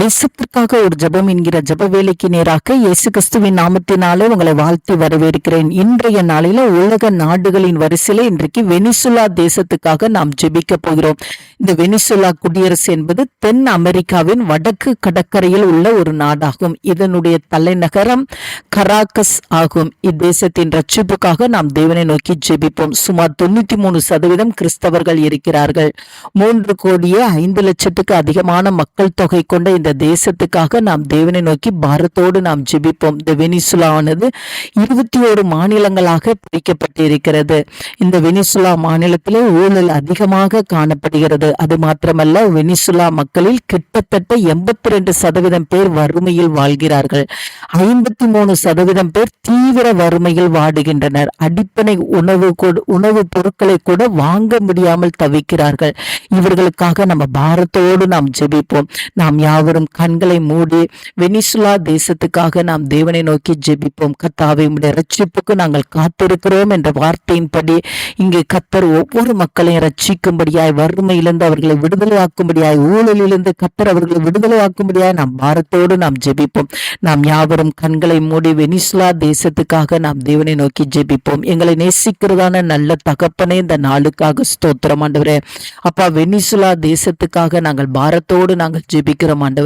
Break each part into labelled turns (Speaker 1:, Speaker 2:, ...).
Speaker 1: தேசத்திற்காக ஒரு ஜெபம் என்கிற ஜப வேலைக்கு நேராக இயேசு கிறிஸ்துவின் நாமத்தினாலே உங்களை வாழ்த்தி வரவேற்கிறேன். இன்றைய நாளில உலக நாடுகளின் வரிசையில இன்றைக்கு வெனிசுலா தேசத்துக்காக நாம் ஜெபிக்க போகிறோம். இந்த வெனிசுலா குடியரசு என்பது தென் அமெரிக்காவின் வடக்கு கடற்கரையில் உள்ள ஒரு நாடாகும். இதனுடைய தலைநகரம் கராக்கஸ் ஆகும். இத்தேசத்தின் ரட்சிப்புக்காக நாம் தேவனை நோக்கி ஜெபிப்போம். சுமார் தொண்ணூத்தி மூணு சதவீதம் கிறிஸ்தவர்கள் இருக்கிறார்கள். மூன்று கோடியே ஐந்து லட்சத்துக்கு அதிகமான மக்கள் தொகை கொண்ட இந்த தேசத்துக்காக நாம் தேவனை நோக்கி பாரத்தோடு நாம் ஜெபிப்போம். இந்த வெனிசுலானது இருபத்தி ஒரு மாநிலங்களாக பிரிக்கப்பட்டிருக்கிறது. இந்த வெனிசுலா மாநிலத்திலே ஊழல் அதிகமாக காணப்படுகிறது. அது மாத்திரமல்ல வெனிசுலா மக்களில் கிட்டத்தட்ட எண்பத்தி ரெண்டு சதவீதம் பேர் வறுமையில் வாழ்கிறார்கள். ஐம்பத்தி மூணு சதவீதம் பேர் தீவிர வறுமையில் வாடுகின்றனர். அடிப்படை உணவு உணவு பொருட்களை கூட வாங்க முடியாமல் தவிக்கிறார்கள். இவர்களுக்காக நம்ம பாரத்தோடு நாம் ஜெபிப்போம். நாம் யாவரும் அனைவரும் கண்களை மூடி வெனிசுலா தேசத்துக்காக நாம் தேவனை நோக்கி ஜெபிப்போம். கத்தாவை உடைய ரட்சிப்புக்கு நாங்கள் காத்திருக்கிறோம் என்ற வார்த்தையின்படி இங்கே கத்தர் ஒவ்வொரு மக்களையும் ரட்சிக்கும்படியாய் வறுமையிலிருந்து அவர்களை விடுதலையாக்கும்படியாய் ஊழலிலிருந்து கத்தர் அவர்களை விடுதலையாக்கும்படியாய் நாம் பாரத்தோடு நாம் ஜெபிப்போம். நாம் யாவரும் கண்களை மூடி வெனிசுலா தேசத்துக்காக நாம் தேவனை நோக்கி ஜெபிப்போம். எங்களை நேசிக்கிறதான நல்ல தகப்பனே இந்த நாளுக்காக ஸ்தோத்திரம் ஆண்டவரே. அப்பா வெனிசுலா தேசத்துக்காக நாங்கள் பாரத்தோடு நாங்கள் ஜெபிக்கிறோம் ஆண்டவரே.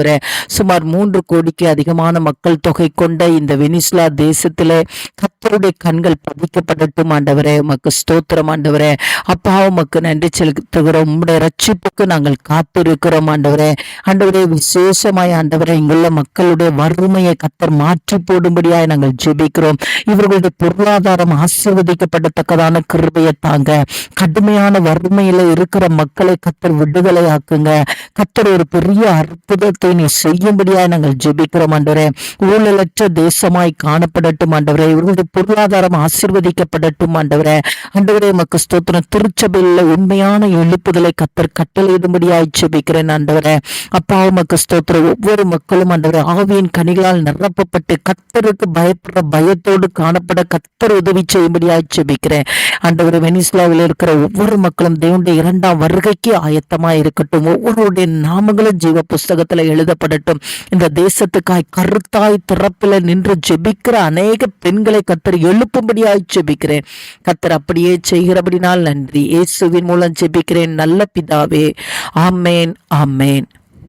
Speaker 1: சுமார் மூன்று கோடிக்கு அதிகமான மக்கள் தொகை கொண்ட இந்த வெனிசுலா தேசத்திலே மக்களுடைய கண்கள் பதிக்கப்படட்டும் ஆண்டவரே. உமக்கு ஸ்தோத்திரம் ஆண்டவரே. அப்பா உமக்கு நன்றி செலுத்துகிறோம். உம்முடைய ரட்சிப்புக்கு நாங்கள் காத்திருக்கிறோம் ஆண்டவரே. ஆண்டவரே விசேஷமாய் ஆண்டவரே இங்குள்ள மக்களுடைய வறுமையை கத்தர் மாற்றி போடும்படியாய் நாங்கள் ஜெபிக்கிறோம். இவர்களுடைய பொருளாதாரம் ஆசீர்வதிக்கப்படத்தக்கதான கிருபையை தாங்க. கடுமையான வறுமையில இருக்கிற மக்களை கத்தர் விடுதலை ஆக்குங்க கத்தர் ஒரு பெரிய அற்புதத்தை நீ செய்யும்படியாய் நாங்கள் ஜெபிக்கிறோம் ஆண்டவரே. ஊழலற்ற தேசமாய் காணப்படட்டும் ஆண்டவரே. இவர்களுடைய பொருளாதாரம் ஆசிர்வதிக்கப்படட்டும் ஆண்டவரே. ஆண்டவரே மக்கள் ஸ்தோத்திரம். திருச்சபையில் உண்மையான எழுப்புதலை கத்தர் கட்டளையிடும்படியாய் ஜெபிக்கிறேன் ஆண்டவரே. அப்பா உமக்கு ஸ்தோத்திரம். ஒவ்வொரு மக்களும் ஆண்டவரே ஆவியின் கனிகளால் நிரப்பப்பட்டு கத்தருக்கு பயப்படுற பயத்தோடு காணப்பட கத்தர் உதவி செய்யும்படியாய் ஜெபிக்கிறேன். ஆண்டவரே வெனிஸ்லாவில் இருக்கிற ஒவ்வொரு மக்களும் தேவனுடைய இரண்டாம் வருகைக்கு ஆயத்தமா இருக்கட்டும். ஒவ்வொருடைய நாமங்களும் ஜீவ புஸ்தகத்துல எழுதப்படட்டும். இந்த தேசத்துக்காய் கருத்தாய் திறப்பில நின்று ஜெபிக்கிற அநேக பெண்களை கத்தர் எழுப்பும்படியாய் ஜெபிக்கிறேன். கத்தர் அப்படியே செய்கிறபடினால் நன்றி. இயேசுவின் மூலம் ஜெபிக்கிறேன். நல்ல பிதாவே. ஆமேன் ஆமேன்.